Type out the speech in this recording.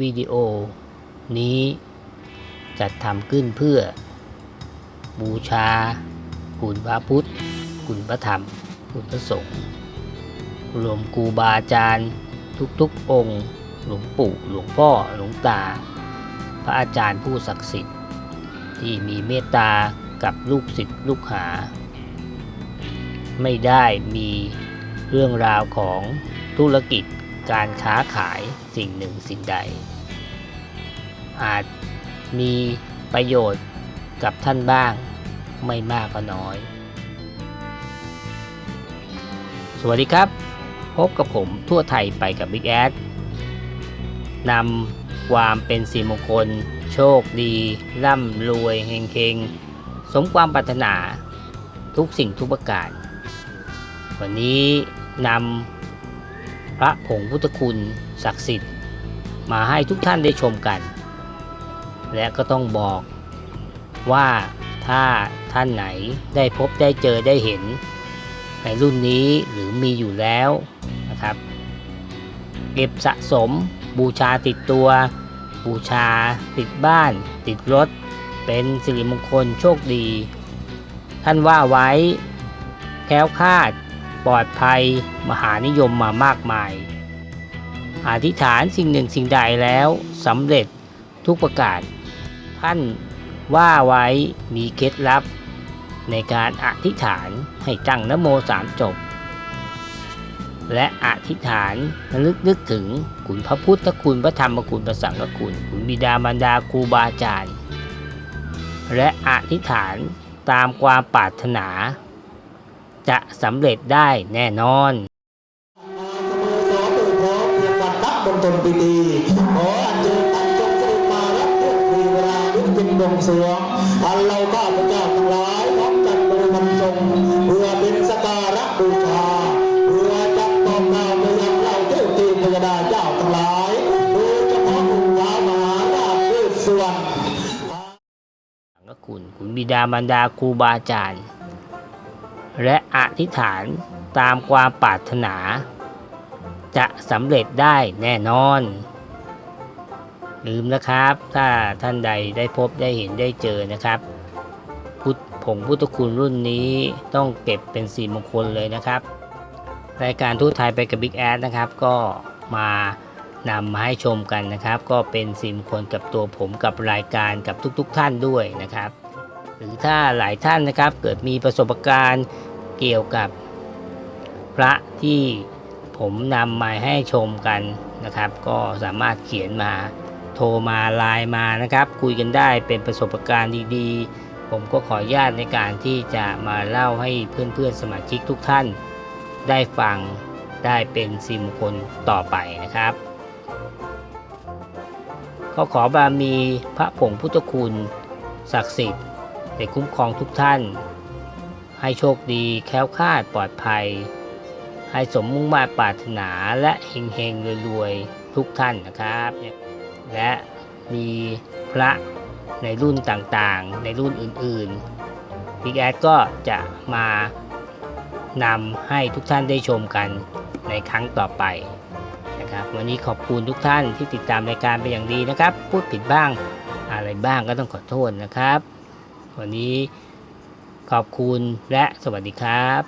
วิดีโอ นี้จัดทำขึ้นเพื่อ บูชา คุณพระพุทธ คุณพระธรรม คุณพระสงฆ์รวมครูบาอาจารย์ทุกๆองค์ หลวงปู่ หลวงพ่อ หลวงตา พระอาจารย์ผู้ศักดิ์สิทธิ์ ที่มีเมตตากับลูกศิษย์ลูกหา ไม่ได้มีเรื่องราวของธุรกิจ การค้าขายสิ่งหนึ่งสิ่งใด อาจมีประโยชน์กับท่านบ้างไม่มากก็น้อย สวัสดีครับ พบกับผมทั่วไทยไปกับบิ๊กแอดนำความเป็นสีมงคล โชคดี ร่ำรวยเฮงเฮงสมความปรารถนาทุกสิ่งทุกประการ วันนี้นำ พระผงพุทธคุณศักดิ์สิทธิ์ มาให้ทุกท่านได้ชมกัน และก็ต้องบอกว่าถ้าท่านไหนได้พบได้เจอได้เห็น ในรุ่นนี้หรือมีอยู่แล้วนะครับ เก็บสะสมบูชาติดตัว บูชาติดบ้าน ติดรถ เป็นสิริมงคลโชคดี ท่านว่าไว้แคล้วคลาด ปลอดภัย มหานิยมมามากมาย อธิษฐานสิ่งหนึ่งสิ่งใดแล้วสำเร็จทุกประการท่านว่าไว้มีเคล็ดลับ ในการอธิษฐานให้ตั้งนโมสามจบ และอธิษฐานระลึกนึกถึงคุณพระพุทธคุณพระธรรมคุณพระสังฆคุณคุณบิดามารดาครูบาอาจารย์ และอธิษฐานตามความปรารถนา จะสำเร็จได้แน่นอนสโมสรโดยพร้อเพียงวันนับบนตนปีดีขออัญเชิญท่านจงเสด็จมารับพวกทีเวลาลุกเป็นบวงสวงอันเราข้าพเจ้าทั้งหลายพร้อมจัดบริวารทรงเพื่อเป็นสการะบูชาเพื่อจับตอบกล่าวไปยังเราเทพทีพยดาเจ้าทั้งหลายโดยเฉพาะองค์ท้ามหาราชด้วส่วนสังฆคุณคุณบิดามารดาครูบาอาจารย์ และอธิษฐานตามความปรารถนา จะสำเร็จได้แน่นอน ลืมนะครับ ถ้าท่านใดได้พบได้เห็นได้เจอนะครับพุทธผงพุทธคุณรุ่นนี้ต้องเก็บเป็นสีมงคลเลยนะครับ รายการทูตไทยไปกับบิ๊กแอดนะครับ ก็มานำมาให้ชมกันนะครับ ก็เป็นสีมงคลกับตัวผมกับรายการกับทุกๆทท่านด้วยนะครับ หรือถ้าหลายท่านนะครับเกิดมีประสบการณ์ เกี่ยวกับพระที่ผมนำมาให้ชมกันนะครับ ก็สามารถเขียนมาโทรมาไลน์มานะครับ คุยกันได้เป็นประสบการณ์ดีๆ ผมก็ขออนุญาตในการที่จะมาเล่าให้เพื่อนๆสมาชิกทุกท่าน ได้ฟังได้เป็นสิมคลต่อไปนะครับก็ขอบารมีพระผงพุทธคุณศักดิ์สิทธิ์ได้คุ้มครองทุกท่าน ให้โชคดีแคล้วคลาดปลอดภัย ให้สมมุ่งมาปรารถนาและเฮงเฮงรวยๆ ทุกท่านนะครับ และมีพระในรุ่นต่างๆ ในรุ่นอื่นๆบิ๊กแอดก็จะมานำให้ทุกท่านได้ชมกันในครั้งต่อไปนะครับ วันนี้ขอบคุณทุกท่านที่ติดตามรายการเป็นอย่างดีนะครับ พูดผิดบ้างอะไรบ้างก็ต้องขอโทษนะครับ วันนี้ ขอบคุณและสวัสดีครับ